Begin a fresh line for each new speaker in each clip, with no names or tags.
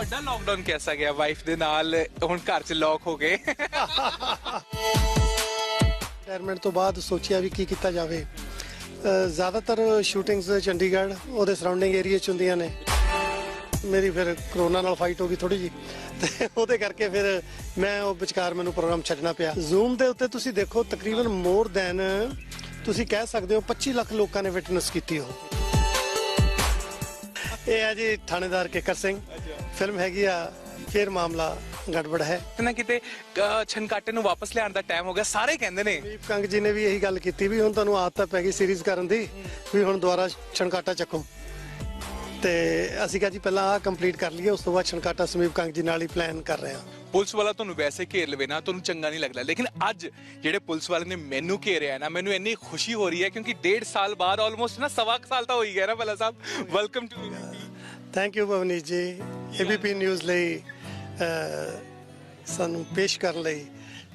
ਤੁਹਾਡਾ ਲਾਕਡਾਊਨ ਕਿਹਦਾ ਗਿਆ ਵਾਈਫ ਦੇ ਨਾਲ? ਹੁਣ ਘਰ 'ਚ ਲੌਕ ਹੋ ਗਏ।
ਰਿਟਾਇਰਮੈਂਟ ਤੋਂ ਬਾਅਦ ਸੋਚਿਆ ਵੀ ਕੀ ਕੀਤਾ ਜਾਵੇ। ਜ਼ਿਆਦਾਤਰ ਸ਼ੂਟਿੰਗਸ ਚੰਡੀਗੜ੍ਹ, ਉਹਦੇ ਸਰਾਊਂਡਿੰਗ ਏਰੀਆ ਚ ਹੁੰਦੀਆਂ ਨੇ। ਮੇਰੀ ਫਿਰ ਕਰੋਨਾ ਨਾਲ ਫਾਈਟ ਹੋ ਗਈ ਥੋੜੀ ਜੀ ਤੇ ਉਹਦੇ ਕਰਕੇ ਫਿਰ ਮੈਂ ਉਹ ਵਿਚਕਾਰ ਮੈਨੂੰ ਪ੍ਰੋਗਰਾਮ ਛੱਡਣਾ ਪਿਆ। ਜ਼ੂਮ ਦੇ ਉੱਤੇ ਤੁਸੀਂ ਦੇਖੋ, ਤਕਰੀਬਨ ਮੋਰ ਦੈਨ ਤੁਸੀਂ ਕਹਿ ਸਕਦੇ ਹੋ 25 ਲੱਖ ਲੋਕਾਂ ਨੇ ਵਿਟਨੈਸ ਕੀਤੀ ਉਹ। ਇਹ ਹੈ ਜੀ ਥਾਣੇਦਾਰ ਕੇਕਰ ਸਿੰਘ। ਫਿਲਮ ਹੈਗੀ ਆ ਫਿਰ ਮਾਮਲਾ ਗੜਬੜ ਹੈ।
ਕਿਤੇ ਨਾ ਕਿਤੇ ਅਹ, ਛਣਕਾਟੇ ਨੂੰ ਵਾਪਸ ਲਿਆਉਣ ਦਾ ਟਾਈਮ ਹੋ ਗਿਆ। ਸਾਰੇ ਕਹਿੰਦੇ ਨੇ।
ਦੀਪ ਕੰਗ ਜੀ ਨੇ ਵੀ ਇਹੀ ਗੱਲ ਕੀਤੀ ਵੀ ਹੁਣ ਤੁਹਾਨੂੰ ਆਦਤ ਪੈ ਗਈ ਸੀਰੀਜ਼ ਕਰਨ ਦੀ ਵੀ ਹੁਣ ਦੁਬਾਰਾ ਛਣਕਾਟਾ ਚੱਕੋ। ਤੇ ਅਸੀਂ ਕਿਹਾ ਜੀ ਪਹਿਲਾਂ ਆਹ ਕੰਪਲੀਟ ਕਰ ਲਈਏ ਉਸ ਤੋਂ ਬਾਅਦ ਛਣਕਾਟਾ ਸਮੀਪ ਕੰਗ ਜੀ ਨਾਲ ਹੀ ਪਲਾਨ ਕਰ ਰਹੇ ਹਾਂ।
ਪੁਲਿਸ ਵਾਲਾ ਤੁਹਾਨੂੰ ਵੈਸੇ ਘੇਰ ਲਵੇ ਨਾ ਤੁਹਾਨੂੰ ਚੰਗਾ ਨਹੀਂ ਲੱਗਦਾ। ਲੇਕਿਨ ਅੱਜ ਜਿਹੜੇ ਪੁਲਿਸ ਵਾਲੇ ਨੇ ਮੈਨੂੰ ਘੇਰਿਆ ਨਾ ਮੈਨੂੰ ਇੰਨੀ ਖੁਸ਼ੀ ਹੋ ਰਹੀ ਹੈ ਕਿਉਂਕਿ ਡੇਢ ਸਾਲ ਬਾਅਦ ਆਲਮੋਸਟ ਨਾ ਸਵਾ ਕੁ ਸਾਲ ਤਾਂ ਹੋ ਹੀ ਗਿਆ ਨਾ ਭਲਾ ਸਾਹਿਬ। Welcome to
thank you Bhavneet ji ABP news ਲਈ ਸਾਨੂੰ ਪੇਸ਼ ਕਰਨ ਲਈ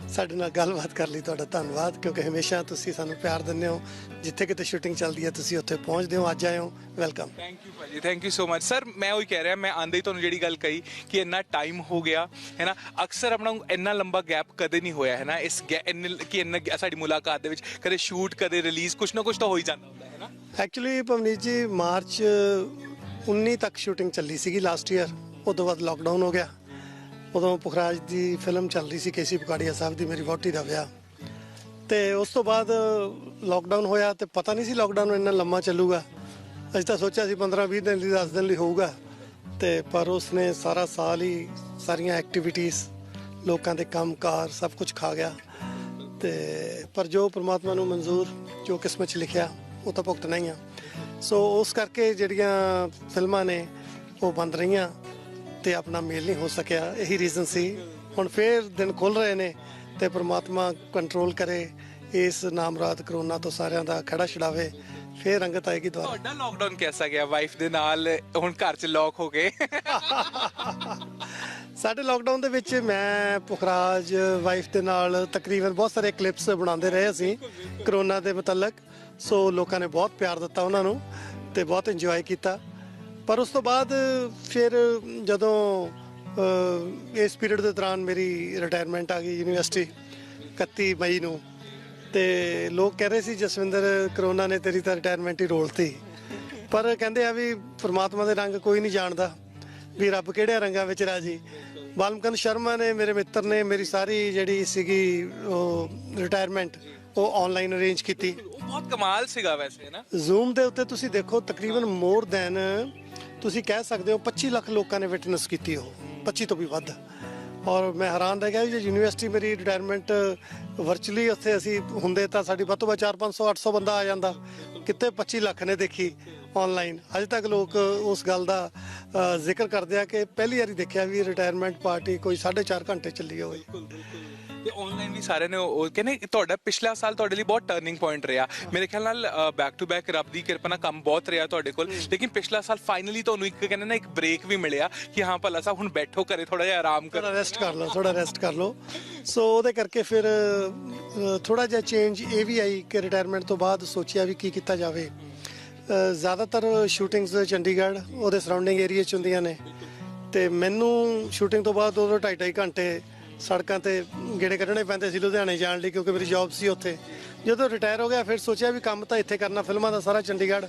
ਸਾਡੇ ਨਾਲ ਗੱਲਬਾਤ ਕਰ ਲਈ ਤੁਹਾਡਾ ਧੰਨਵਾਦ ਕਿਉਂਕਿ ਹਮੇਸ਼ਾ ਤੁਸੀਂ ਸਾਨੂੰ ਪਿਆਰ ਦਿੰਦੇ ਹੋ। ਜਿੱਥੇ ਕਿਤੇ ਸ਼ੂਟਿੰਗ ਚੱਲਦੀ ਹੈ ਤੁਸੀਂ ਉੱਥੇ ਪਹੁੰਚਦੇ ਹੋ। ਅੱਜ ਆਏ ਹੋ। ਵੈਲਕਮ
ਥੈਂਕ ਯੂ ਭਾਜੀ. Thank you so much sir ਮੈਂ ਉਹੀ ਕਹਿ ਰਿਹਾ ਮੈਂ ਆਂਦੇ ਹੀ ਤੁਹਾਨੂੰ ਜਿਹੜੀ ਗੱਲ ਕਹੀ ਕਿ ਇੰਨਾ ਟਾਈਮ ਹੋ ਗਿਆ ਹੈ ਨਾ ਅਕਸਰ ਆਪਣਾ ਇੰਨਾ ਲੰਬਾ ਗੈਪ ਕਦੇ ਨਹੀਂ ਹੋਇਆ ਹੈ ਨਾ ਇਸ ਕਿ ਇੰਨਾ ਸਾਡੀ ਮੁਲਾਕਾਤ ਦੇ ਵਿੱਚ ਕਦੇ ਸ਼ੂਟ ਕਦੇ ਰਿਲੀਜ਼ ਕੁਛ ਨਾ ਕੁਛ ਤਾਂ ਹੋ ਹੀ ਜਾਂਦਾ ਹੁੰਦਾ ਹੈ ਨਾ
ਐਕਚੁਅਲੀ ਭਵਨੀਤ ਜੀ ਮਾਰਚ 19 ਤੱਕ ਸ਼ੂਟਿੰਗ ਚੱਲੀ ਸੀਗੀ ਲਾਸਟ ਈਅਰ ਉਦੋਂ ਬਾਅਦ ਲਾਕਡਾਊਨ ਹੋ ਗਿਆ। ਉਦੋਂ ਪੁਖਰਾਜ ਦੀ ਫਿਲਮ ਚੱਲ ਰਹੀ ਸੀ ਕੇਸੀ ਪਕਾੜੀਆ ਸਾਹਿਬ ਦੀ, ਮੇਰੀ ਵਹੁਟੀ ਦਾ ਵਿਆਹ। ਤੇ ਉਸ ਤੋਂ ਬਾਅਦ ਲਾਕਡਾਊਨ ਹੋਇਆ ਤੇ ਪਤਾ ਨਹੀਂ ਸੀ ਲਾਕਡਾਊਨ ਇੰਨਾ ਲੰਮਾ ਚੱਲੂਗਾ। ਅਸੀਂ ਤਾਂ ਸੋਚਿਆ ਸੀ 15 20 ਦਿਨ ਲਈ 10 ਦਿਨ ਲਈ ਹੋਊਗਾ। ਤੇ ਪਰ ਉਸਨੇ ਸਾਰਾ ਸਾਲ ਹੀ ਸਾਰੀਆਂ ਐਕਟੀਵਿਟੀਜ਼ ਲੋਕਾਂ ਦੇ ਕੰਮਕਾਰ ਸਭ ਕੁਝ ਖਾ ਗਿਆ। ਤੇ ਪਰ ਜੋ ਪ੍ਰਮਾਤਮਾ ਨੂੰ ਮਨਜ਼ੂਰ, ਜੋ ਕਿਸਮਤ 'ਚ ਲਿਖਿਆ, ਉਹ ਤਾਂ ਭੁਗਤਣਾ ਹੀ ਆ। ਸੋ ਉਸ ਕਰਕੇ ਜਿਹੜੀਆਂ ਫਿਲਮਾਂ ਨੇ ਉਹ ਬੰਦ ਰਹੀਆਂ ਤੇ ਆਪਣਾ ਮੇਲ ਨਹੀਂ ਹੋ ਸਕਿਆ। ਇਹੀ ਰੀਜ਼ਨ ਸੀ। ਹੁਣ ਫੇਰ ਦਿਨ ਖੁੱਲ ਰਹੇ ਨੇ ਤੇ ਪ੍ਰਮਾਤਮਾ ਕੰਟਰੋਲ ਕਰੇ ਇਸ ਨਾਮਰਾਤ ਕਰੋਨਾ ਤੋਂ ਸਾਰਿਆਂ ਦਾ ਖੜਾ ਛਡਾਵੇ ਫੇਰ ਰੰਗਤ ਆਏਗੀ ਦੁਬਾਰਾ।
ਤੁਹਾਡਾ ਲਾਕਡਾਊਨ ਕਿਹਦਾ ਗਿਆ ਵਾਈਫ ਦੇ ਨਾਲ? ਹੁਣ ਘਰ 'ਚ ਲੌਕ ਹੋ ਗਏ।
ਸਾਡੇ ਲਾਕਡਾਊਨ ਦੇ ਵਿੱਚ ਮੈਂ ਪੁਖਰਾਜ ਵਾਈਫ ਦੇ ਨਾਲ ਤਕਰੀਬਨ ਬਹੁਤ ਸਾਰੇ ਕਲਿੱਪਸ ਬਣਾਉਂਦੇ ਰਹੇ ਅਸੀਂ ਕਰੋਨਾ ਦੇ ਮੁਤਲਕ। ਸੋ ਲੋਕਾਂ ਨੇ ਬਹੁਤ ਪਿਆਰ ਦਿੱਤਾ ਉਹਨਾਂ ਨੂੰ ਤੇ ਬਹੁਤ ਇੰਜੋਏ ਕੀਤਾ। ਪਰ ਉਸ ਤੋਂ ਬਾਅਦ ਫਿਰ ਜਦੋਂ ਇਸ ਪੀਰੀਅਡ ਦੇ ਦੌਰਾਨ ਮੇਰੀ ਰਿਟਾਇਰਮੈਂਟ ਆ ਗਈ ਯੂਨੀਵਰਸਿਟੀ 31 ਮਈ ਨੂੰ। ਤੇ ਲੋਕ ਕਹਿ ਰਹੇ ਸੀ, ਜਸਵਿੰਦਰ, ਕਰੋਨਾ ਨੇ ਤੇਰੀ ਤਾਂ ਰਿਟਾਇਰਮੈਂਟ ਹੀ ਰੋਲਤੀ ਪਰ ਕਹਿੰਦੇ ਆ ਵੀ ਪ੍ਰਮਾਤਮਾ ਦੇ ਰੰਗ ਕੋਈ ਨਹੀਂ ਜਾਣਦਾ ਵੀ ਰੱਬ ਕਿਹੜੇ ਰੰਗਾਂ ਵਿੱਚ ਰਾਜੀ। ਬਾਲਮਕਨ ਸ਼ਰਮਾ ਨੇ, ਮੇਰੇ ਮਿੱਤਰ ਨੇ, ਮੇਰੀ ਸਾਰੀ ਜਿਹੜੀ ਸੀਗੀ ਉਹ ਰਿਟਾਇਰਮੈਂਟ ਉਹ ਆਨਲਾਈਨ ਅਰੇਂਜ ਕੀਤੀ।
ਉਹ ਬਹੁਤ ਕਮਾਲ ਸੀਗਾ ਵੈਸੇ ਨਾ।
ਜ਼ੂਮ ਦੇ ਉੱਤੇ ਤੁਸੀਂ ਦੇਖੋ ਤਕਰੀਬਨ ਮੋਰ ਦੈਨ ਤੁਸੀਂ ਕਹਿ ਸਕਦੇ ਹੋ 25 ਲੱਖ ਲੋਕਾਂ ਨੇ ਵਿਟਨੈਸ ਕੀਤੀ ਉਹ। 25 ਤੋਂ ਵੀ ਵੱਧ। ਔਰ ਮੈਂ ਹੈਰਾਨ ਰਹਿ ਗਿਆ ਜੇ ਯੂਨੀਵਰਸਿਟੀ ਮੇਰੀ ਰਿਟਾਇਰਮੈਂਟ ਵਰਚੁਅਲੀ ਉੱਥੇ ਅਸੀਂ ਹੁੰਦੇ ਤਾਂ ਸਾਡੀ ਵੱਧ ਤੋਂ ਵੱਧ 4 500 800 ਬੰਦਾ ਆ ਜਾਂਦਾ। ਕਿਤੇ 25 ਲੱਖ ਨੇ ਦੇਖੀ ਆਨਲਾਈਨ ਅਜੇ ਤੱਕ ਲੋਕ ਉਸ ਗੱਲ ਦਾ ਜ਼ਿਕਰ ਕਰਦੇ ਆ ਕਿ ਪਹਿਲੀ ਵਾਰੀ ਦੇਖਿਆ ਵੀ ਰਿਟਾਇਰਮੈਂਟ ਪਾਰਟੀ ਕੋਈ 4.5 ਘੰਟੇ ਚੱਲੀ ਹੋਵੇ।
ਤੇ ਆਨਲਾਈਨ ਵੀ ਸਾਰਿਆਂ ਨੇ ਉਹ ਕਹਿੰਦੇ ਤੁਹਾਡਾ ਪਿਛਲਾ ਸਾਲ ਤੁਹਾਡੇ ਲਈ ਬਹੁਤ ਟਰਨਿੰਗ ਪੁਆਇੰਟ ਰਿਹਾ। ਮੇਰੇ ਖਿਆਲ ਨਾਲ ਬੈਕ ਟੂ ਬੈਕ ਰੱਬ ਦੀ ਕਿਰਪਾ ਨਾਲ ਕੰਮ ਬਹੁਤ ਰਿਹਾ ਤੁਹਾਡੇ ਕੋਲ। ਲੇਕਿਨ ਪਿਛਲਾ ਸਾਲ ਫਾਈਨਲੀ ਤੁਹਾਨੂੰ ਇੱਕ ਕਹਿੰਦੇ ਨਾ ਇੱਕ ਬ੍ਰੇਕ ਵੀ ਮਿਲਿਆ ਕਿ ਹਾਂ ਭਲਾ ਸਾਹਿਬ ਹੁਣ ਬੈਠੋ ਘਰੇ ਥੋੜਾ ਜਿਹਾ ਆਰਾਮ ਕਰੋ।
ਥੋੜਾ ਰੈਸਟ ਕਰ ਲਓ ਥੋੜਾ ਰੈਸਟ ਕਰ ਲਓ। ਸੋ ਉਹਦੇ ਕਰਕੇ ਫਿਰ ਥੋੜਾ ਜਿਹਾ ਚੇਂਜ ਇਹ ਵੀ ਆਈ ਕਿ ਰਿਟਾਇਰਮੈਂਟ ਤੋਂ ਬਾਅਦ ਸੋਚਿਆ ਵੀ ਕੀ ਕੀਤਾ ਜਾਵੇ। ਜ਼ਿਆਦਾਤਰ ਸ਼ੂਟਿੰਗਸ ਚੰਡੀਗੜ੍ਹ ਉਹਦੇ ਸਰਾਊਂਡਿੰਗ ਏਰੀਆ ਚ ਹੁੰਦੀਆਂ ਨੇ। ਤੇ ਮੈਨੂੰ ਸ਼ੂਟਿੰਗ ਤੋਂ ਬਾਅਦ ਉਦੋਂ ਢਾਈ ਢਾਈ ਘੰਟੇ ਸੜਕਾਂ ਤੇ ਗੇੜੇ ਕੱਢਣੇ ਪੈਂਦੇ ਸੀ ਲੁਧਿਆਣੇ ਜਾਣ ਲਈ ਕਿਉਂਕਿ ਮੇਰੀ ਜੌਬ ਸੀ ਉੱਥੇ। ਜਦੋਂ ਰਿਟਾਇਰ ਹੋ ਗਿਆ ਫਿਰ ਸੋਚਿਆ ਵੀ ਕੰਮ ਤਾਂ ਇੱਥੇ ਕਰਨਾ ਫਿਲਮਾਂ ਦਾ ਸਾਰਾ ਚੰਡੀਗੜ੍ਹ।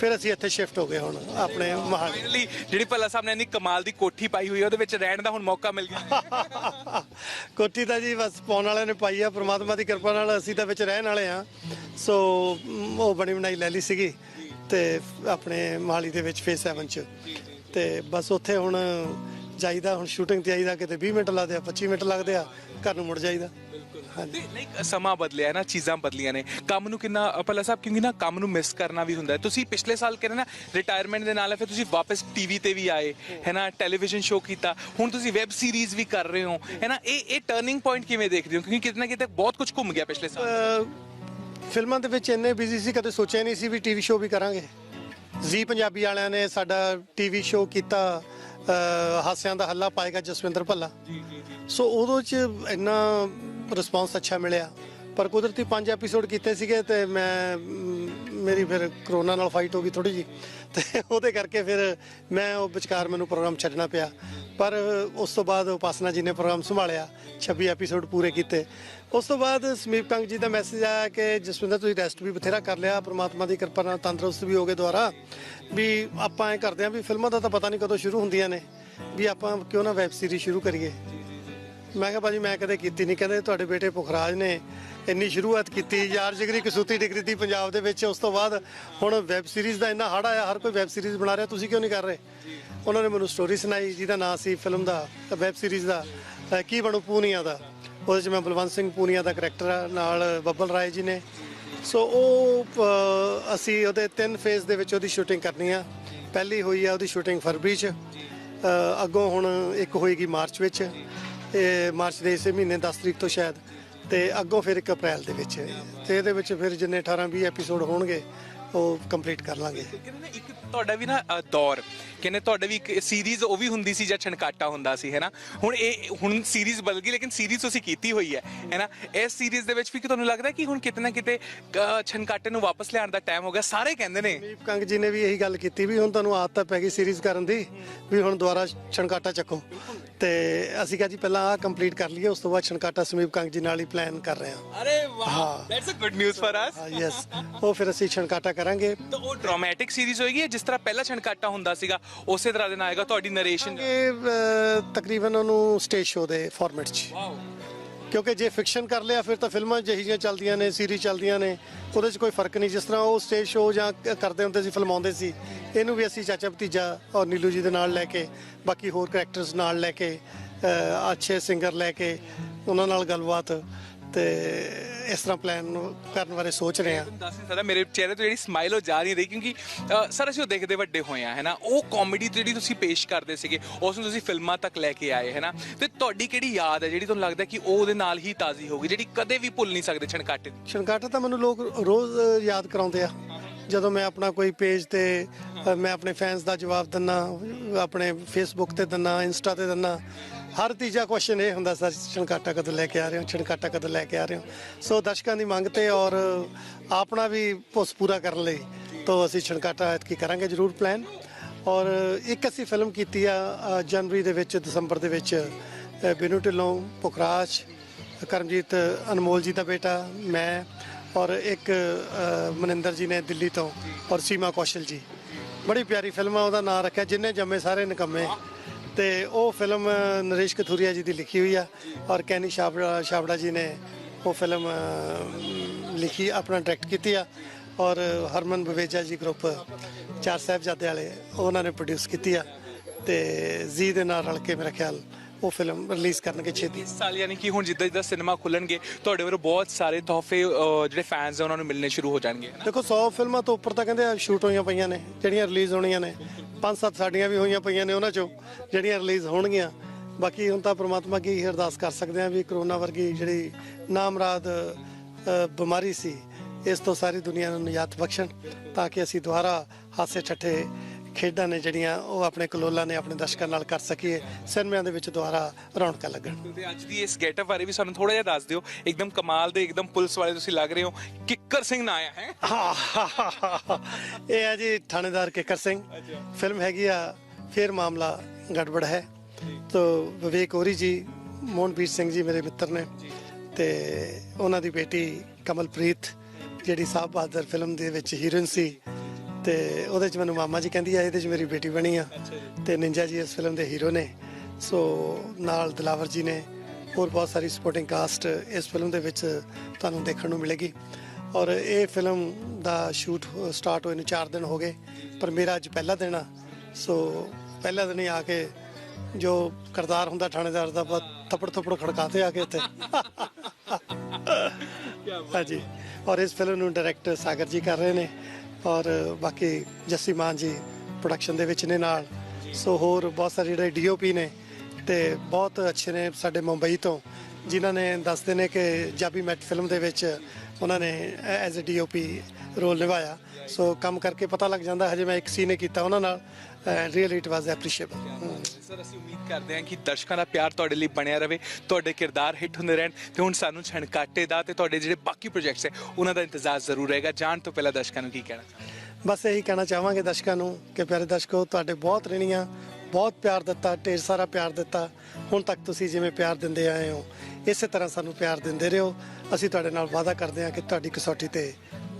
ਫਿਰ ਅਸੀਂ ਇੱਥੇ ਸ਼ਿਫਟ ਹੋ ਗਏ ਹੁਣ ਆਪਣੇ ਮਹਾਲੀ
ਫਾਈਨਲੀ ਜਿਹੜੀ ਭੱਲਾ ਸਾਹਿਬ ਨੇ ਇੰਨੀ ਕਮਾਲ ਦੀ ਕੋਠੀ ਪਾਈ ਹੋਈ ਹੈ ਉਹਦੇ ਵਿੱਚ ਰਹਿਣ ਦਾ ਹੁਣ ਮੌਕਾ ਮਿਲ ਗਿਆ।
ਕੋਠੀ ਤਾਂ ਜੀ ਬਸ ਪਾਉਣ ਵਾਲਿਆਂ ਨੇ ਪਾਈ ਆ ਪ੍ਰਮਾਤਮਾ ਦੀ ਕਿਰਪਾ ਨਾਲ ਅਸੀਂ ਤਾਂ ਵਿੱਚ ਰਹਿਣ ਵਾਲੇ ਆ ਸੋ ਮ, ਉਹ ਬਣੀ ਬਣਾਈ ਲੈ ਲਈ ਸੀਗੀ ਤੇ ਆਪਣੇ ਮਾਲੀ ਦੇ ਵਿੱਚ ਫੇਸ 7 ਚ। ਤੇ ਬਸ ਉੱਥੇ ਹੁਣ ਜਾਈਦਾ ਹੁਣ ਸ਼ੂਟਿੰਗ ਤੇ ਆਈਦਾ ਕਿਤੇ 20 ਮਿੰਟ ਲੱਗਦੇ ਆ 25 ਮਿੰਟ ਲੱਗਦੇ ਆ ਘਰ ਨੂੰ ਮੁੜ ਜਾਈਦਾ। ਹਾਂਜੀ।
ਸਮਾਂ ਬਦਲਿਆ ਨਾ ਚੀਜ਼ਾਂ ਬਦਲੀਆਂ ਨੇ। ਕੰਮ ਨੂੰ ਕਿੰਨਾ ਭੱਲਾ ਸਾਹਿਬ ਕਿਉਂਕਿ ਨਾ ਕੰਮ ਨੂੰ ਮਿਸ ਕਰਨਾ ਵੀ ਹੁੰਦਾ ਹੈ। ਤੁਸੀਂ ਪਿਛਲੇ ਸਾਲ ਕਹਿੰਦੇ ਨਾ ਰਿਟਾਇਰਮੈਂਟ ਦੇ ਨਾਲ ਫਿਰ ਤੁਸੀਂ ਵਾਪਸ ਟੀਵੀ ਤੇ ਵੀ ਆਏ ਹੈ ਨਾ ਟੈਲੀਵਿਜ਼ਨ ਸ਼ੋਅ ਕੀਤਾ। ਹੁਣ ਤੁਸੀਂ ਵੈਬ ਸੀਰੀਜ਼ ਵੀ ਕਰ ਰਹੇ ਹੋ ਹੈ ਨਾ ਇਹ ਇਹ ਟਰਨਿੰਗ ਪੁਆਇੰਟ ਕਿਵੇਂ ਦੇਖਦੇ ਹੋ? ਕਿਉਂਕਿ ਕਿਤੇ ਨਾ ਕਿਤੇ ਬਹੁਤ ਕੁਝ ਘੁੰਮ ਗਿਆ ਪਿਛਲੇ ਸਾਲ।
ਫਿਲਮਾਂ ਦੇ ਵਿੱਚ ਇੰਨੇ ਬਿਜ਼ੀ ਸੀ ਕਦੇ ਸੋਚਿਆ ਨਹੀਂ ਸੀ ਵੀ ਟੀਵੀ ਸ਼ੋਅ ਵੀ ਕਰਾਂਗੇ। ਜ਼ੀ ਪੰਜਾਬੀ ਵਾਲਿਆਂ ਨੇ ਸਾਡਾ ਟੀਵੀ ਸ਼ੋਅ ਕੀਤਾ ਹਾਸਿਆਂ ਦਾ ਹੱਲਾ ਪਾਏਗਾ ਜਸਵਿੰਦਰ ਭੱਲਾ।
ਜੀ ਜੀ ਜੀ।
ਸੋ ਉਦੋਂ ਚ ਇੰਨਾ ਰਿਸਪਾਂਸ ਅੱਛਾ ਮਿਲਿਆ। ਪਰ ਕੁਦਰਤੀ ਪੰਜ ਐਪੀਸੋਡ ਕੀਤੇ ਸੀਗੇ ਤੇ ਮੈਂ ਮੇਰੀ ਫਿਰ ਕਰੋਨਾ ਨਾਲ ਫਾਈਟ ਹੋ ਗਈ ਥੋੜੀ ਜੀ ਤੇ ਉਹਦੇ ਕਰਕੇ ਫਿਰ ਮੈਂ ਉਹ ਵਿਚਕਾਰ ਮੈਨੂੰ ਪ੍ਰੋਗਰਾਮ ਛੱਡਣਾ ਪਿਆ। ਪਰ ਉਸ ਤੋਂ ਬਾਅਦ ਉਪਾਸਨਾ ਜੀ ਨੇ ਪ੍ਰੋਗਰਾਮ ਸੰਭਾਲਿਆ 26 ਐਪੀਸੋਡ ਪੂਰੇ ਕੀਤੇ। ਉਸ ਤੋਂ ਬਾਅਦ ਸਮੀਪ ਕੰਗ ਜੀ ਦਾ ਮੈਸੇਜ ਆਇਆ ਕਿ, ਜਸਵਿੰਦਰ, ਤੁਸੀਂ ਰੈਸਟ ਵੀ ਬਥੇਰਾ ਕਰ ਲਿਆ, ਪ੍ਰਮਾਤਮਾ ਦੀ ਕਿਰਪਾ ਨਾਲ ਤੰਦਰੁਸਤ ਵੀ ਹੋ ਗਏ ਦੁਆਰਾ। ਵੀ ਆਪਾਂ ਐ ਕਰਦੇ ਆਂ ਵੀ ਫਿਲਮਾਂ ਦਾ ਤਾਂ ਪਤਾ ਨਹੀਂ ਕਦੋਂ ਸ਼ੁਰੂ ਹੁੰਦੀਆਂ ਨੇ, ਵੀ ਆਪਾਂ ਕਿਉਂ ਨਾ ਵੈਬ ਸੀਰੀਜ਼ ਸ਼ੁਰੂ ਕਰੀਏ। ਮੈਂ ਕਿਹਾ ਭਾਜੀ, ਮੈਂ ਕਦੇ ਕੀਤੀ ਨਹੀਂ ਕਹਿੰਦੇ ਤੁਹਾਡੇ ਬੇਟੇ ਪੁਖਰਾਜ ਨੇ ਇੰਨੀ ਸ਼ੁਰੂਆਤ ਕੀਤੀ। ਯਾਰ ਜਿਗਰੀ ਕਸੂਤੀ ਡਿਗਰੀ ਦੀ ਪੰਜਾਬ ਦੇ ਵਿੱਚ। ਉਸ ਤੋਂ ਬਾਅਦ ਹੁਣ ਵੈਬ ਸੀਰੀਜ਼ ਦਾ ਇੰਨਾ ਹੜ ਆਇਆ ਹਰ ਕੋਈ ਵੈਬ ਸੀਰੀਜ਼ ਬਣਾ ਰਿਹਾ। ਤੁਸੀਂ ਕਿਉਂ ਨਹੀਂ ਕਰ ਰਹੇ? ਉਹਨਾਂ ਨੇ ਮੈਨੂੰ ਸਟੋਰੀ ਸੁਣਾਈ, ਜਿਹਦਾ ਨਾਂ ਸੀ ਫਿਲਮ ਦਾ, ਵੈਬ ਸੀਰੀਜ਼ ਦਾ। ਕੀ ਬਣੂ ਪੂਨੀਆ ਦਾ? ਉਹਦੇ ਚ ਮੈਂ ਬਲਵੰਤ ਸਿੰਘ ਪੂਨੀਆ ਦਾ ਕਰੈਕਟਰ ਆ, ਨਾਲ ਬੱਬਲ ਰਾਏ ਜੀ ਨੇ। ਸੋ ਉਹ ਅਸੀਂ ਉਹਦੇ ਤਿੰਨ ਫੇਜ਼ ਦੇ ਵਿੱਚ ਉਹਦੀ ਸ਼ੂਟਿੰਗ ਕਰਨੀ ਆ। ਪਹਿਲੀ ਹੋਈ ਆ ਉਹਦੀ ਸ਼ੂਟਿੰਗ ਫਰਵਰੀ ਚ ਅੱਗੋਂ ਹੁਣ ਇੱਕ ਹੋਏਗੀ ਮਾਰਚ ਵਿੱਚ। ਇਹ ਮਾਰਚ ਦੇ ਇਸੇ ਮਹੀਨੇ 10 ਤਰੀਕ ਤੋਂ ਸ਼ਾਇਦ ਤੇ ਅੱਗੋਂ ਫਿਰ 1 ਅਪ੍ਰੈਲ ਦੇ ਵਿੱਚ ਤੇ ਇਹਦੇ ਵਿੱਚ ਫਿਰ ਜਿੰਨੇ 18 20 ਐਪੀਸੋਡ ਹੋਣਗੇ ਉਹ ਕੰਪਲੀਟ ਕਰ ਲਾਂਗੇ
ਇੱਕ ਤੁਹਾਡਾ ਵੀ ਨਾ ਅ, ਦੌਰ ਕਹਿੰਦੇ ਤੁਹਾਡੇ ਵੀ ਇੱਕ ਸੀਰੀਜ਼ ਉਹ ਵੀ ਹੁੰਦੀ ਸੀ ਜਾਂ ਛਣਕਾਟਾ ਹੁੰਦਾ ਸੀ ਹੈਨਾ ਹੁਣ ਇਹ ਹੁਣ ਸੀਰੀਜ਼ ਬਦਲ ਗਈ ਲੇਕਿਨ ਸੀਰੀਜ਼ ਤੁਸੀਂ ਕੀਤੀ ਹੋਈ ਹੈ ਹੈਨਾ ਇਸ ਸੀਰੀਜ਼ ਦੇ ਵਿੱਚ ਵੀ ਕਿ ਤੁਹਾਨੂੰ ਲੱਗਦਾ ਕਿ ਹੁਣ ਕਿਤੇ ਨਾ ਕਿਤੇ ਅ, ਛਣਕਾਟੇ ਨੂੰ ਵਾਪਸ ਲਿਆਉਣ ਦਾ ਟਾਈਮ ਹੋ ਗਿਆ? ਸਾਰੇ ਕਹਿੰਦੇ ਨੇ।
ਦੀਪ ਕੰਗ ਜੀ ਨੇ ਵੀ ਇਹੀ ਗੱਲ ਕੀਤੀ ਵੀ ਹੁਣ ਤੁਹਾਨੂੰ ਆਦਤ ਪੈ ਗਈ ਸੀਰੀਜ਼ ਕਰਨ ਦੀ ਵੀ ਹੁਣ ਦੁਬਾਰਾ ਛਣਕਾਟਾ ਚੱਕੋ। ਤੇ ਅਸੀਂ ਕਿਹਾ ਜੀ ਪਹਿਲਾਂ ਆਹ ਕੰਪਲੀਟ ਕਰ ਲਈਏ ਉਸ ਤੋਂ ਬਾਅਦ ਛਣਕਾਟਾ ਸਮੀਪ ਕੰਗ ਜੀ ਨਾਲ ਹੀ ਪਲਾਨ ਕਰ ਰਹੇ ਹਾਂ।
ਅਰੇ ਵਾਹ। That's a good news for us
ਹਾਂ ਯੈਸ ਉਹ ਫਿਰ ਅਸੀਂ ਛਣਕਾਟਾ ਕਰਾਂਗੇ।
ਤਾਂ ਉਹ ਡਰਾਮੈਟਿਕ ਸੀਰੀਜ਼ ਹੋਏਗੀ ਜਾਂ ਜਿਸ ਤਰ੍ਹਾਂ ਪਹਿਲਾ ਛਣਕਾਟਾ ਹੁੰਦਾ ਸੀਗਾ ਉਸੇ ਤਰ੍ਹਾਂ ਦੇ ਨਾਲ ਆਏਗਾ ਤੁਹਾਡੀ ਨਰੇਸ਼ਨ
ਇਹ ਅਹ, ਤਕਰੀਬਨ ਉਹਨੂੰ ਸਟੇਜ ਸ਼ੋਅ ਦੇ ਫਾਰਮੈਟ 'ਚ।
ਵਾਓ
ਕਿਉਂਕਿ ਜੇ ਫਿਕਸ਼ਨ ਕਰ ਲਿਆ ਫਿਰ ਤਾਂ ਫਿਲਮਾਂ ਜਿਹੀ ਜਿਹੀਆਂ ਚੱਲਦੀਆਂ ਨੇ ਸੀਰੀਜ਼ ਚੱਲਦੀਆਂ ਨੇ ਉਹਦੇ 'ਚ ਕੋਈ ਫ਼ਰਕ ਨਹੀਂ। ਜਿਸ ਤਰ੍ਹਾਂ ਉਹ ਸਟੇਜ ਸ਼ੋਅ ਜਾਂ ਕ- ਕਰਦੇ ਹੁੰਦੇ ਸੀ ਫਿਲਮਾਉਂਦੇ ਸੀ ਇਹਨੂੰ ਵੀ ਅਸੀਂ ਚਾਚਾ ਭਤੀਜਾ ਔਰ ਨੀਲੂ ਜੀ ਦੇ ਨਾਲ ਲੈ ਕੇ ਬਾਕੀ ਹੋਰ ਕੈਰੈਕਟਰਸ ਨਾਲ ਲੈ ਕੇ ਅੱਛੇ ਸਿੰਗਰ ਲੈ ਕੇ ਉਹਨਾਂ ਨਾਲ ਗੱਲਬਾਤ ਤੇ ਇਸ ਤਰ੍ਹਾਂ ਪਲਾਨ ਕਰਨ ਬਾਰੇ ਸੋਚ ਰਹੇ ਹਾਂ।
ਦੱਸ ਨਹੀਂ ਸਕਦਾ ਮੇਰੇ ਚਿਹਰੇ ਤੋਂ ਜਿਹੜੀ ਸਮਾਈਲ ਉਹ ਜਾ ਨਹੀਂ ਰਹੀ ਕਿਉਂਕਿ ਅ, ਸਰ ਅਸੀਂ ਉਹ ਦੇਖਦੇ ਵੱਡੇ ਹੋਏ ਆ ਹੈਨਾ? ਉਹ ਕਾਮੇਡੀ ਜਿਹੜੀ ਤੁਸੀਂ ਪੇਸ਼ ਕਰਦੇ ਸੀਗੇ ਉਸ ਨੂੰ ਤੁਸੀਂ ਫਿਲਮਾਂ ਤੱਕ ਲੈ ਕੇ ਆਏ ਹੈਨਾ? ਤੇ ਤੁਹਾਡੀ ਕਿਹੜੀ ਯਾਦ ਹੈ ਜਿਹੜੀ ਤੁਹਾਨੂੰ ਲੱਗਦਾ ਕਿ ਉਹ ਉਹਦੇ ਨਾਲ ਹੀ ਤਾਜ਼ੀ ਹੋਗੀ ਜਿਹੜੀ ਕਦੇ ਵੀ ਭੁੱਲ ਨਹੀਂ ਸਕਦੇ ਛਣਕਾਟੇ ਦੀ?
ਛਣਕਾਟਾ ਤਾਂ ਮੈਨੂੰ ਲੋਕ ਰੋਜ਼ ਅ, ਯਾਦ ਕਰਾਉਂਦੇ ਆ। ਜਦੋਂ ਮੈਂ ਆਪਣਾ ਕੋਈ ਪੇਜ ਤੇ ਅ, ਮੈਂ ਆਪਣੇ ਫੈਨਸ ਦਾ ਜਵਾਬ ਦਿੰਨਾ ਆਪਣੇ ਫੇਸਬੁੱਕ ਤੇ ਦਿੰਨਾ ਇੰਸਟਾ ਤੇ ਦਿੰਨਾ ਹਰ ਤੀਜਾ ਕੁਐਸਚਨ ਇਹ ਹੁੰਦਾ, ਸਰ, ਛਣਕਾਟਾ ਕਦੋਂ ਲੈ ਕੇ ਆ ਰਹੇ ਹੋ, ਛਣਕਾਟਾ ਕਦੋਂ ਲੈ ਕੇ ਆ ਰਹੇ ਹੋ? ਸੋ ਦਰਸ਼ਕਾਂ ਦੀ ਮੰਗ ਤੇ ਔਰ ਆਪਣਾ ਵੀ ਪੁੱਸ ਪੂਰਾ ਕਰਨ ਲਈ ਤੋਂ ਅਸੀਂ ਛਣਕਾਟਾ ਐਤਕੀ ਕਰਾਂਗੇ, ਜ਼ਰੂਰ ਪਲਾਨ ਔਰ ਇੱਕ ਅਸੀਂ ਫਿਲਮ ਕੀਤੀ ਆ ਜਨਵਰੀ ਦੇ ਵਿੱਚ, ਦਸੰਬਰ ਦੇ ਵਿੱਚ ਬਿਨੂ ਢਿੱਲੋਂ ਪੁਖਰਾਜ ਕਰਮਜੀਤ, ਅਨਮੋਲ ਜੀ ਦਾ ਬੇਟਾ, ਮੈਂ ਔਰ ਇੱਕ ਮਨਿੰਦਰ ਜੀ ਨੇ ਦਿੱਲੀ ਤੋਂ ਔਰ ਸੀਮਾ ਕੌਸ਼ਲ ਜੀ। ਬੜੀ ਪਿਆਰੀ ਫਿਲਮ ਆ, ਉਹਦਾ ਨਾਮ ਰੱਖਿਆ, ਜਿੰਨੇ ਜੰਮੇ ਸਾਰੇ ਨਿਕੰਮੇ। ਤੇ ਉਹ ਫਿਲਮ ਨਰੇਸ਼ ਕਥੂਰੀਆ ਜੀ ਦੀ ਲਿਖੀ ਹੋਈ ਆ ਔਰ ਕੈਨੀ ਛਾਬੜਾ ਛਾਬੜਾ ਜੀ ਨੇ ਉਹ ਫਿਲਮ ਲਿਖੀ, ਆਪਣਾ ਡਾਇਰੈਕਟ ਕੀਤੀ ਆ ਔਰ ਹਰਮਨ ਬਵੇਜਾ ਜੀ ਗਰੁੱਪ ਚਾਰ ਸਾਹਿਬਜ਼ਾਦੇ ਵਾਲੇ, ਉਹਨਾਂ ਨੇ ਪ੍ਰੋਡਿਊਸ ਕੀਤੀ ਆ ਤੇ ਜੀ ਦੇ ਨਾਲ ਰਲ ਕੇ ਮੇਰਾ ਖਿਆਲ ਉਹ ਫਿਲਮ ਰਿਲੀਜ਼ ਕਰਨਗੇ ਛੇਤੀ।
ਇਸ ਸਾਲ ਯਾਨੀ ਕਿ ਹੁਣ ਜਿੱਦਾਂ ਜਿੱਦਾਂ ਸਿਨੇਮਾ ਖੁੱਲਣਗੇ ਤੁਹਾਡੇ ਵੱਲੋਂ ਬਹੁਤ ਸਾਰੇ ਤੋਹਫੇ ਜਿਹੜੇ ਫੈਨਸ ਆ ਉਹਨਾਂ ਨੂੰ ਮਿਲਣੇ ਸ਼ੁਰੂ ਹੋ ਜਾਣਗੇ
ਦੇਖੋ 100 ਫਿਲਮਾਂ ਤੋਂ ਉੱਪਰ ਤਾਂ ਕਹਿੰਦੇ ਸ਼ੂਟ ਹੋਈਆਂ ਪਈਆਂ ਨੇ ਜਿਹੜੀਆਂ ਰਿਲੀਜ਼ ਹੋਣੀਆਂ ਨੇ। ਪੰਜ ਸੱਤ ਸਾਡੀਆਂ ਵੀ ਹੋਈਆਂ ਪਈਆਂ ਨੇ ਉਹਨਾਂ ਚੋਂ ਜਿਹੜੀਆਂ ਰਿਲੀਜ਼ ਹੋਣਗੀਆਂ। ਬਾਕੀ ਹੁਣ ਤਾਂ ਪ੍ਰਮਾਤਮਾ ਅੱਗੇ ਹੀ ਅਰਦਾਸ ਕਰ ਸਕਦੇ ਹਾਂ ਵੀ ਕਰੋਨਾ ਵਰਗੀ ਜਿਹੜੀ ਨਾਮਰਾਦ ਅ, ਬਿਮਾਰੀ ਸੀ ਇਸ ਤੋਂ ਸਾਰੀ ਦੁਨੀਆ ਨੂੰ ਨਿਜਾਤ ਬਖਸ਼ਣ ਤਾਂ ਕਿ ਅਸੀਂ ਦੁਬਾਰਾ ਹਾਸੇ ਠੱਠੇ ਖੇਡਾਂ ਨੇ ਜਿਹੜੀਆਂ ਉਹ ਆਪਣੇ ਕਲੋਲਾਂ ਨੇ ਆਪਣੇ ਦਰਸ਼ਕਾਂ ਨਾਲ ਕਰ ਸਕੀਏ। ਸਿਨੇਮਿਆਂ ਦੇ ਵਿੱਚ ਦੁਬਾਰਾ ਰੌਣਕਾਂ ਲੱਗਣ।
ਤੇ ਅੱਜ ਦੀ ਇਸ ਗੈਟਅਪ ਬਾਰੇ ਵੀ ਸਾਨੂੰ ਥੋੜਾ ਜਿਹਾ ਦੱਸ ਦਿਓ। ਇੱਕਦਮ ਕਮਾਲ ਦੇ ਇੱਕਦਮ ਪੁਲਿਸ ਵਾਲੇ ਤੁਸੀਂ ਲੱਗ ਰਹੇ ਹੋ। ਕਿੱਕਰ ਸਿੰਘ ਨਾ ਆਇਆ ਹੈ?
ਇਹ ਹੈ ਜੀ ਥਾਣੇਦਾਰ ਕੇਕਰ ਸਿੰਘ। ਫਿਲਮ ਹੈਗੀ ਆ ਫਿਰ ਮਾਮਲਾ ਗੜਬੜ ਹੈ। ਤੋ ਵਿਵੇਕ ਹੋਰੀ ਜੀ ਮੋਹਨਪ੍ਰੀਤ ਸਿੰਘ ਜੀ ਮੇਰੇ ਮਿੱਤਰ ਨੇ। ਤੇ ਉਹਨਾਂ ਦੀ ਬੇਟੀ ਕਮਲਪ੍ਰੀਤ ਜਿਹੜੀ ਸਾਹਿਬ ਬਹਾਦਰ ਫਿਲਮ ਦੇ ਵਿੱਚ ਹੀਰੋਇਨ ਸੀ। ਤੇ ਉਹਦੇ ਚ ਮੈਨੂੰ ਮਾਮਾ ਜੀ ਕਹਿੰਦੀ ਆ ਇਹਦੇ ਚ ਮੇਰੀ ਬੇਟੀ ਬਣੀ ਆ। ਤੇ ਨਿੰਜਾ ਜੀ ਇਸ ਫਿਲਮ ਦੇ ਹੀਰੋ ਨੇ। ਸੋ ਨਾਲ ਦਿਲਾਵਰ ਜੀ ਨੇ ਹੋਰ ਬਹੁਤ ਸਾਰੀ ਸਪੋਰਟਿੰਗ ਕਾਸਟ ਇਸ ਫਿਲਮ ਦੇ ਵਿੱਚ ਤੁਹਾਨੂੰ ਦੇਖਣ ਨੂੰ ਮਿਲੇਗੀ। ਔਰ ਇਹ ਫਿਲਮ ਦਾ ਸ਼ੂਟ ਸਟਾਰਟ ਹੋਏ ਨੂੰ 4 ਦਿਨ ਹੋ ਗਏ ਪਰ ਮੇਰਾ ਅੱਜ ਪਹਿਲਾ ਦਿਨ ਆ। ਸੋ ਪਹਿਲਾ ਦਿਨ ਹੀ ਆ ਕੇ ਜੋ ਕਰਤਾਰ ਹੁੰਦਾ ਥਾਣੇਦਾਰ ਦਾ ਬਸ ਥੱਪੜ ਥੱਪੜ ਖੜਕਾਤੇ ਆ ਕੇ ਇੱਥੇ ਹਾਂਜੀ। ਔਰ ਇਸ ਫਿਲਮ ਨੂੰ ਡਾਇਰੈਕਟਰ ਸਾਗਰ ਜੀ ਕਰ ਰਹੇ ਨੇ। ਔਰ ਬਾਕੀ ਜੱਸੀ ਮਾਨ ਜੀ ਪ੍ਰੋਡਕਸ਼ਨ ਦੇ ਵਿੱਚ ਨੇ ਨਾਲ। ਸੋ ਹੋਰ ਬਹੁਤ ਸਾਰੇ ਜਿਹੜੇ ਡੀਓਪੀ ਨੇ ਤੇ ਬਹੁਤ ਅੱਛੇ ਨੇ ਸਾਡੇ ਮੁੰਬਈ ਤੋਂ ਜਿਨ੍ਹਾਂ ਨੇ ਦੱਸਦੇ ਨੇ ਕਿ ਜਾਬੀ ਮੈਟ ਫਿਲਮ ਦੇ ਵਿੱਚ ਉਹਨਾਂ ਨੇ ਐਜ਼ ਅ ਡੀਓਪੀ ਰੋਲ ਨਿਭਾਇਆ। ਸੋ ਕੰਮ ਕਰਕੇ ਪਤਾ ਲੱਗ ਜਾਂਦਾ ਹਜੇ ਮੈਂ ਇੱਕ ਸੀਨੇ ਕੀਤਾ ਉਹਨਾਂ ਨਾਲ really it was appreciable
sir ਅਸੀਂ ਉਮੀਦ ਕਰਦੇ ਹਾਂ ਕਿ ਦਰਸ਼ਕਾਂ ਦਾ ਪਿਆਰ ਤੁਹਾਡੇ ਲਈ ਬਣਿਆ ਰਵੇ ਤੁਹਾਡੇ ਕਿਰਦਾਰ ਹਿੱਟ ਹੁੰਦੇ ਰਹਿਣ ਤੇ ਹੁਣ ਸਾਨੂੰ ਛਣਕਾਟੇ ਦਾ ਤੇ ਤੁਹਾਡੇ ਜਿਹੜੇ ਬਾਕੀ ਪ੍ਰੋਜੈਕਟਸ ਹੈ ਉਹਨਾਂ ਦਾ ਇੰਤਜ਼ਾਰ ਜ਼ਰੂਰ ਰਹੇਗਾ। ਜਾਣ ਤੋਂ ਪਹਿਲਾਂ ਦਰਸ਼ਕਾਂ ਨੂੰ ਕੀ ਕਹਿਣਾ
ਬਸ ਇਹੀ ਕਹਿਣਾ ਚਾਹਾਂਗੇ ਦਰਸ਼ਕਾਂ ਨੂੰ ਕਿ ਪਿਆਰੇ ਦਰਸ਼ਕੋ ਤੁਹਾਡੇ ਬਹੁਤ ਰਹਿਣੀਆਂ ਬਹੁਤ ਪਿਆਰ ਦਿੱਤਾ ਢੇਰ ਸਾਰਾ ਪਿਆਰ ਦਿੱਤਾ। ਹੁਣ ਤੱਕ ਤੁਸੀਂ ਜਿਵੇਂ ਪਿਆਰ ਦਿੰਦੇ ਆਏ ਹੋ ਇਸੇ ਤਰ੍ਹਾਂ ਸਾਨੂੰ ਪਿਆਰ ਦਿੰਦੇ ਰਹੋ। ਅਸੀਂ ਤੁਹਾਡੇ ਨਾਲ ਵਾਅਦਾ ਕਰਦੇ ਹਾਂ ਕਿ ਤੁਹਾਡੀ ਕਸੌਟੀ ਤੇ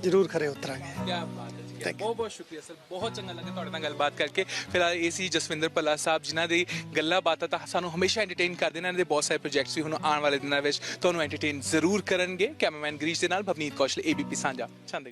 ਜ਼ਰੂਰ ਖਰੇ ਉਤਰਾਂਗੇ।
ਕੀ ਬਾਤ ਹੈ ਜੀ. ਬਹੁਤ ਬਹੁਤ ਸ਼ੁਕਰੀਆ ਸਰ ਬਹੁਤ ਚੰਗਾ ਲੱਗਾ ਤੁਹਾਡੇ ਨਾਲ ਗੱਲਬਾਤ ਕਰਕੇ। ਫਿਲਹਾਲ ਇਹ ਸੀ ਜਸਵਿੰਦਰ ਭੱਲਾ ਸਾਹਿਬ ਜਿਨ੍ਹਾਂ ਦੀ ਗੱਲਾਂ ਬਾਤਾਂ ਤਾਂ ਸਾਨੂੰ ਹਮੇਸ਼ਾ ਐਂਟਰਟੇਨ ਕਰਦੇ ਨੇ ਇਹਨਾਂ ਦੇ ਬਹੁਤ ਸਾਰੇ ਪ੍ਰੋਜੈਕਟਸ ਵੀ ਹੁਣ ਆਉਣ ਵਾਲੇ ਦਿਨਾਂ ਵਿੱਚ ਤੁਹਾਨੂੰ ਐਂਟਰਟੇਨ ਜ਼ਰੂਰ ਕਰਨਗੇ। ਕੈਮਰਾਮੈਨ ਗਰੀਸ਼ ਦੇ ਨਾਲ ਭਵਨੀਤ ਕੌਸ਼ਲ ਏਬੀਪੀ ਸਾਂਝਾ ਚੰਦ